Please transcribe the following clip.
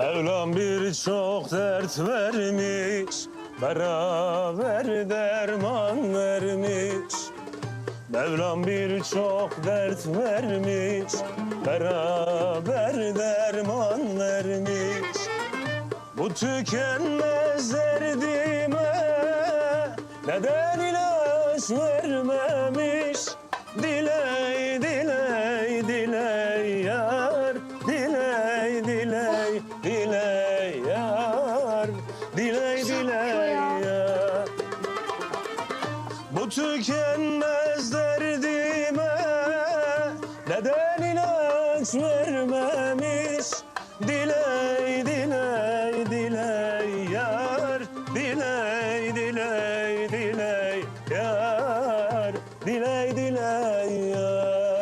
Mevlam birçok dert vermiş Beraber derman vermiş. Mevlam birçok dert vermiş Beraber derman vermiş. Bu tükenmez derdime Neden ilaç vermemiş yar Diley diley yar bu tükenmez derdime neden ilaç vermemiş? Diley diley diley yar, diley diley diley yar, diley diley yar.